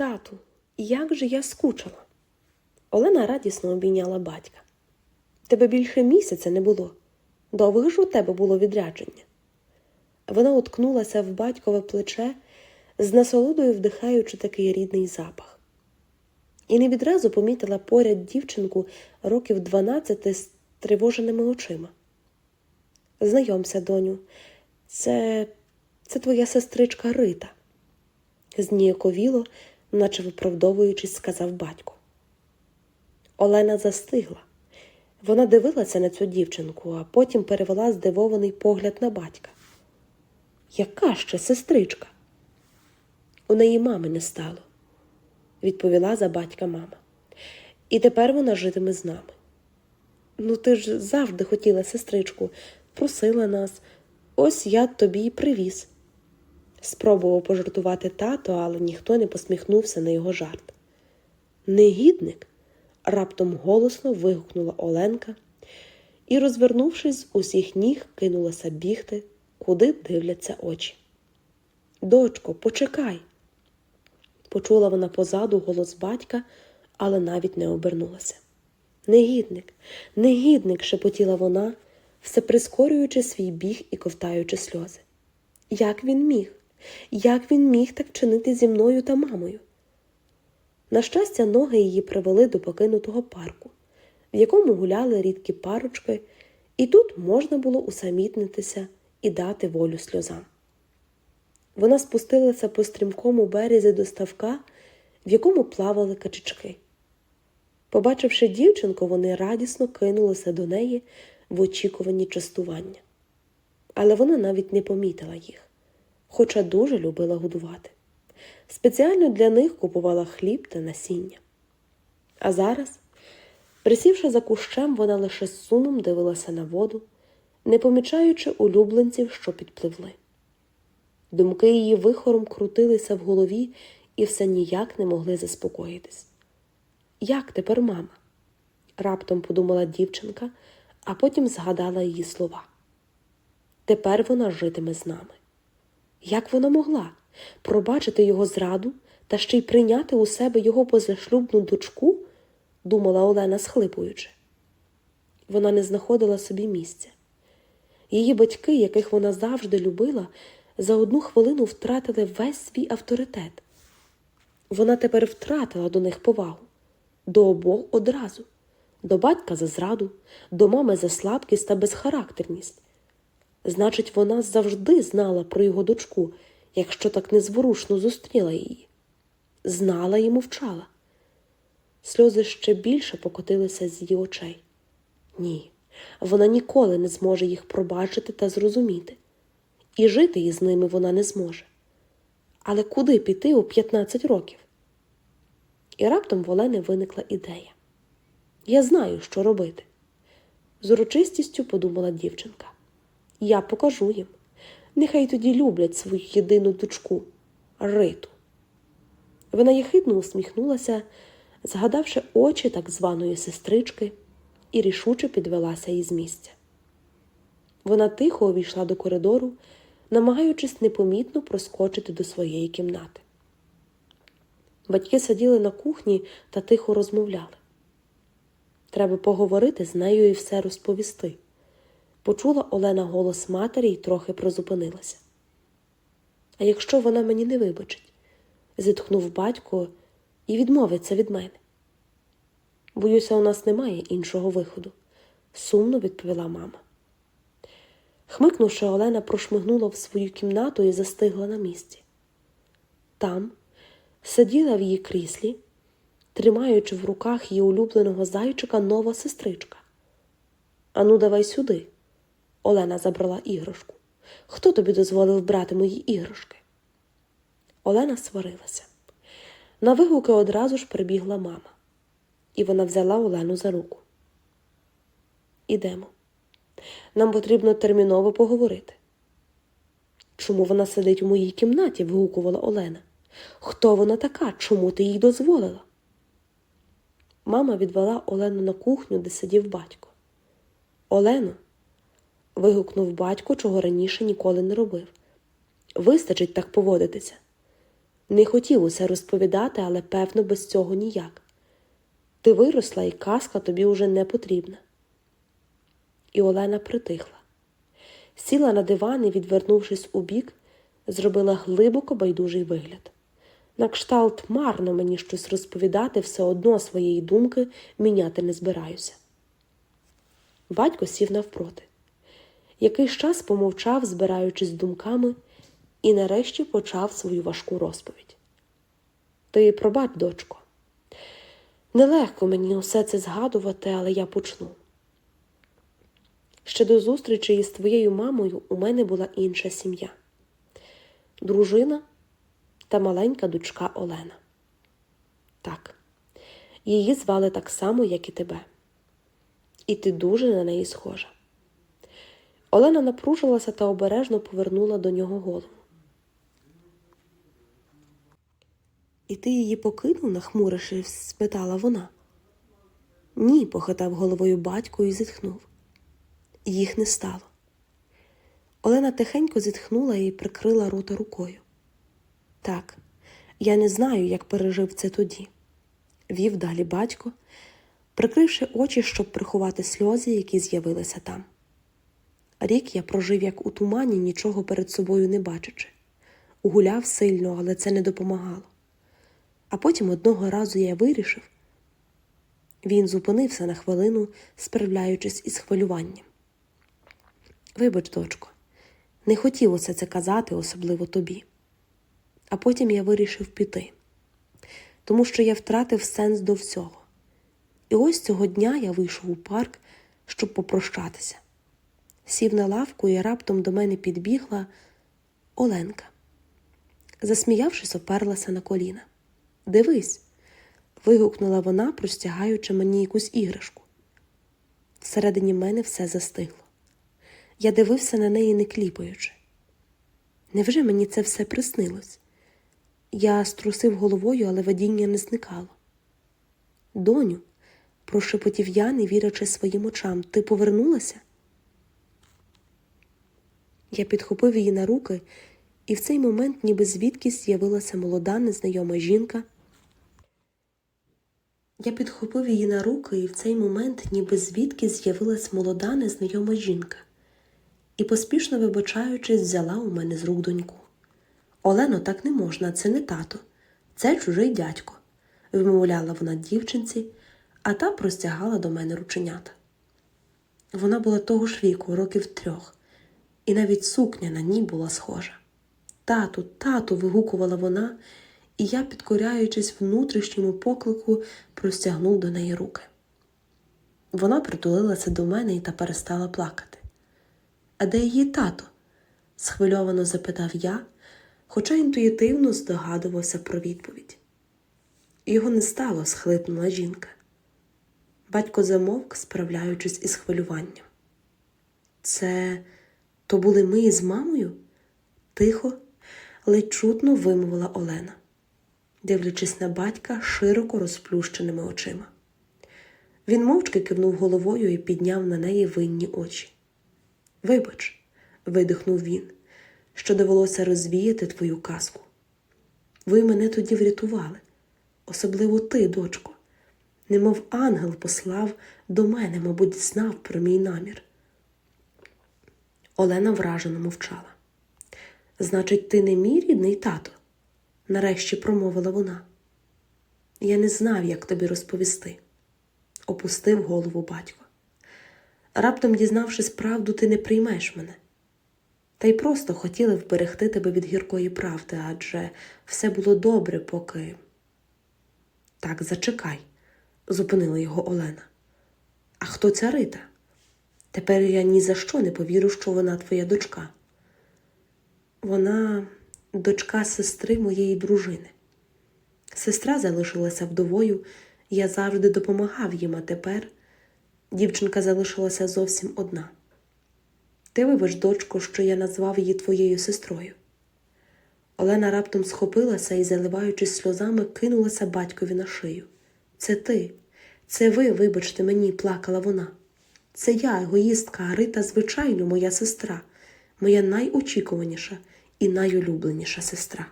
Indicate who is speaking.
Speaker 1: Тату, як же я скучила. Олена радісно обійняла батька. Тебе більше місяця не було. Довго ж у тебе було відрядження. Вона уткнулася в батькове плече, з насолодою вдихаючи такий рідний запах. І не відразу помітила поряд дівчинку років 12 з тривоженими очима. Знайомся, доню, це, це твоя сестричка Рита, зніяковіло, наче виправдовуючись, сказав батько. Олена застигла. Вона дивилася на цю дівчинку, а потім перевела здивований погляд на батька. Яка ще сестричка? У неї мами не стало, відповіла за батька мама. І тепер вона житиме з нами. Ну, ти ж завжди хотіла сестричку, просила нас, ось я тобі й привіз. Спробував пожартувати тато, але ніхто не посміхнувся на його жарт. Негідник, раптом голосно вигукнула Оленка і, розвернувшись з усіх ніг, кинулася бігти, куди дивляться очі. Дочко, почекай. Почула вона позаду голос батька, але навіть не обернулася. Негідник, негідник, шепотіла вона, все прискорюючи свій біг і ковтаючи сльози. Як він міг? Як він міг так чинити зі мною та мамою? На щастя, ноги її привели до покинутого парку, в якому гуляли рідкі парочки, і тут можна було усамітнитися і дати волю сльозам. Вона спустилася по стрімкому березі до ставка, в якому плавали качечки. Побачивши дівчинку, вони радісно кинулися до неї в очікуванні частування. Але вона навіть не помітила їх, хоча дуже любила годувати. Спеціально для них купувала хліб та насіння. А зараз, присівши за кущем, вона лише з сумом дивилася на воду, не помічаючи улюбленців, що підпливли. Думки її вихором крутилися в голові і все ніяк не могли заспокоїтись. Як тепер мама? раптом подумала дівчинка, а потім згадала її слова. Тепер вона житиме з нами. Як вона могла пробачити його зраду та ще й прийняти у себе його позашлюбну дочку? думала Олена, схлипуючи. Вона не знаходила собі місця. Її батьки, яких вона завжди любила, за одну хвилину втратили весь свій авторитет. Вона тепер втратила до них повагу, до обох одразу, до батька за зраду, до мами за слабкість та безхарактерність. Значить, вона завжди знала про його дочку, якщо так незворушно зустріла її. Знала і мовчала. Сльози ще більше покотилися з її очей. Ні, вона ніколи не зможе їх пробачити та зрозуміти, і жити із ними вона не зможе. Але куди піти у 15 років? І раптом в Олени виникла ідея. Я знаю, що робити. З урочистістю подумала дівчинка. Я покажу їм. Нехай тоді люблять свою єдину дочку Риту. Вона єхидно усміхнулася, згадавши очі так званої сестрички, і рішуче підвелася із місця. Вона тихо увійшла до коридору, намагаючись непомітно проскочити до своєї кімнати. Батьки сиділи на кухні та тихо розмовляли. Треба поговорити з нею і все розповісти. Почула Олена голос матері і трохи призупинилася. А якщо вона мені не вибачить, зітхнув батько і відмовиться від мене. Боюся, у нас немає іншого виходу, сумно відповіла мама. Хмикнувши, Олена прошмигнула в свою кімнату і застигла на місці. Там сиділа в її кріслі, тримаючи в руках її улюбленого зайчика нова сестричка. Ану, давай сюди. Олена забрала іграшку. Хто тобі дозволив брати мої іграшки? Олена сварилася. На вигуки одразу ж прибігла мама, і вона взяла Олену за руку. Ідемо. Нам потрібно терміново поговорити. Чому вона сидить у моїй кімнаті? вигукувала Олена. Хто вона така? Чому ти їй дозволила? Мама відвела Олену на кухню, де сидів батько. Олено, вигукнув батько, чого раніше ніколи не робив. Вистачить так поводитися. Не хотів усе розповідати, але певно без цього ніяк. Ти виросла, і казка тобі уже не потрібна. І Олена притихла. Сіла на диван і, відвернувшись убік, зробила глибоко байдужий вигляд. На кшталт марно мені щось розповідати, все одно своєї думки міняти не збираюся. Батько сів навпроти. Якийсь час помовчав, збираючись думками, і нарешті почав свою важку розповідь. Ти пробач, дочко. Нелегко мені усе це згадувати, але я почну. Ще до зустрічі із твоєю мамою у мене була інша сім'я дружина та маленька дочка Олена. Так, її звали так само, як і тебе. І ти дуже на неї схожа. Олена напружилася та обережно повернула до нього голову. І ти її покинув, нахмурившись, спитала вона. Ні, похитав головою батько і зітхнув. Їх не стало. Олена тихенько зітхнула і прикрила рота рукою. Так, я не знаю, як пережив це тоді, вів далі батько, прикривши очі, щоб приховати сльози, які з'явилися там. Рік я прожив як у тумані, нічого перед собою не бачачи. Гуляв сильно, але це не допомагало. А потім одного разу я вирішив. Він зупинився на хвилину, справляючись із хвилюванням. Вибач, дочко, не хотілося це казати, особливо тобі. А потім я вирішив піти, тому що я втратив сенс до всього. І ось цього дня я вийшов у парк, щоб попрощатися. Сів на лавку і раптом до мене підбігла Оленка. Засміявшись, оперлася на коліна. Дивись, вигукнула вона, простягаючи мені якусь іграшку. Всередині мене все застигло. Я дивився на неї, не кліпаючи. Невже мені це все приснилось? Я струсив головою, але видіння не зникало. Доню, прошепотів я, не вірячи своїм очам, ти повернулася? Я підхопив її на руки, і в цей момент, ніби звідкись з'явилася молода незнайома жінка. Я підхопив її на руки, і в цей момент, ніби звідки з'явилась молода незнайома жінка, і, поспішно вибачаючись, взяла у мене з рук доньку. Олено, так не можна, це не тато, це чужий дядько, вимовляла вона дівчинці, а та простягала до мене рученята. Вона була того ж віку, років трьох, і навіть сукня на ній була схожа. Тату, тату, вигукувала вона, і я, підкоряючись внутрішньому поклику, простягнув до неї руки. Вона притулилася до мене і та перестала плакати. А де її тато? схвильовано запитав я, хоча інтуїтивно здогадувався про відповідь. Його не стало, схлипнула жінка. Батько замовк, справляючись із хвилюванням. Це то були ми із мамою? Тихо, ледь чутно вимовила Олена, дивлячись на батька широко розплющеними очима. Він мовчки кивнув головою і підняв на неї винні очі. Вибач, видихнув він, що довелося розвіяти твою казку. Ви мене тоді врятували, особливо ти, дочко, немов ангел послав до мене, мабуть, знав про мій намір. Олена вражено мовчала. Значить, ти не мій рідний тато? нарешті промовила вона. Я не знав, як тобі розповісти, опустив голову батько. Раптом, дізнавшись правду, ти не приймеш мене. Та й просто хотіли вберегти тебе від гіркої правди, адже все було добре, поки. Так, зачекай, зупинила його Олена. А хто ця Рита? Тепер я ні за що не повірю, що вона твоя дочка. Вона дочка сестри моєї дружини. Сестра залишилася вдовою, я завжди допомагав їм, а тепер дівчинка залишилася зовсім одна. Ти вибач, дочко, що я назвав її твоєю сестрою. Олена раптом схопилася і, заливаючись сльозами, кинулася батькові на шию. Це ти, це ви, вибачте мені, плакала вона. Це я, егоїстка, а звичайно, моя сестра, моя найочікуваніша і найулюбленіша сестра.